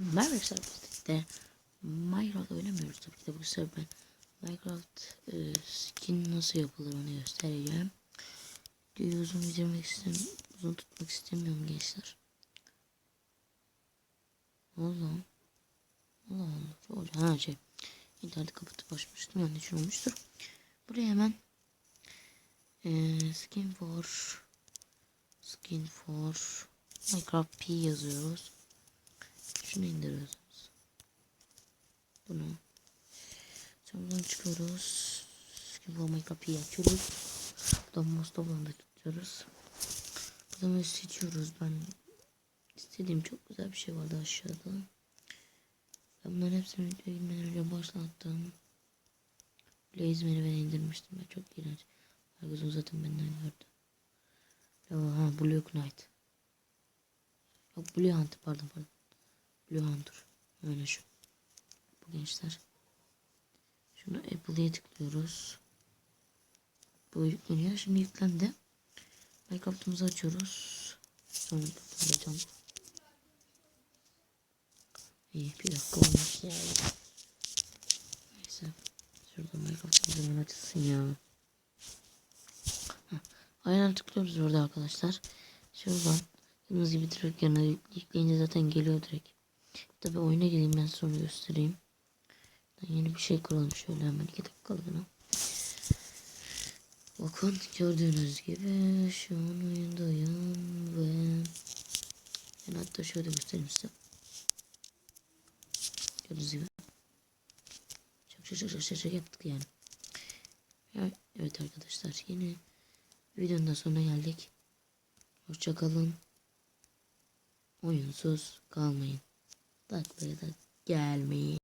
Merhaba Minecraft oynamıyoruz tabii ki de bu sefer Minecraft e, skin nasıl yapılır onu göstereceğim. Videoyu uzun bitirmek istem uzun tutmak istemiyorum gençler. Oldu lan? Allah Allah. Olacak. Ha şey. İnterneti kapatıp açmıştım. Yani için olmuştur. Buraya hemen e, skin for skin for Minecraft P yazıyoruz. Şunu indiriyorsunuz. Bunu. Sonra çıkıyoruz. Skin for Minecraft P açıyoruz. Buradan Mustafa'nı da tutuyoruz. Buradan seçiyoruz. Ben istediğim çok güzel bir şey vardı aşağıda. Ben bunların hepsini videoya girmeden önce başlattım. Blaze Merve'ni indirmiştim ben çok iğrenç. Herkes zaten benden gördü. Ha Blue Knight. Yok Blue Hunt pardon pardon. Hunter. Öyle şu. Bu gençler. Şunu Apple'ye tıklıyoruz. Bu yükleniyor. Şimdi yüklendi. Minecraft'ımızı açıyoruz. Sonra kapatacağım. İyi bir dakika olmuş ya. Neyse. Şurada Minecraft'ımız hemen açılsın ya. Aynen tıklıyoruz burada arkadaşlar. Şuradan kırmızı gibi direkt yanına yükleyince zaten geliyor direkt. Tabi oyuna gireyim ben sonra göstereyim. Yeni bir şey kuralım şöyle hemen 2 dakikalığına. Bakın gördüğünüz gibi şu an oyundayım ve yani hatta şöyle göstereyim size. Gördüğünüz gibi. Şak şak şak şak şak yaptık yani. Ya, evet arkadaşlar yeni videonun da sonuna geldik. Hoşçakalın. Oyunsuz kalmayın. Taklaya da gelmeyin.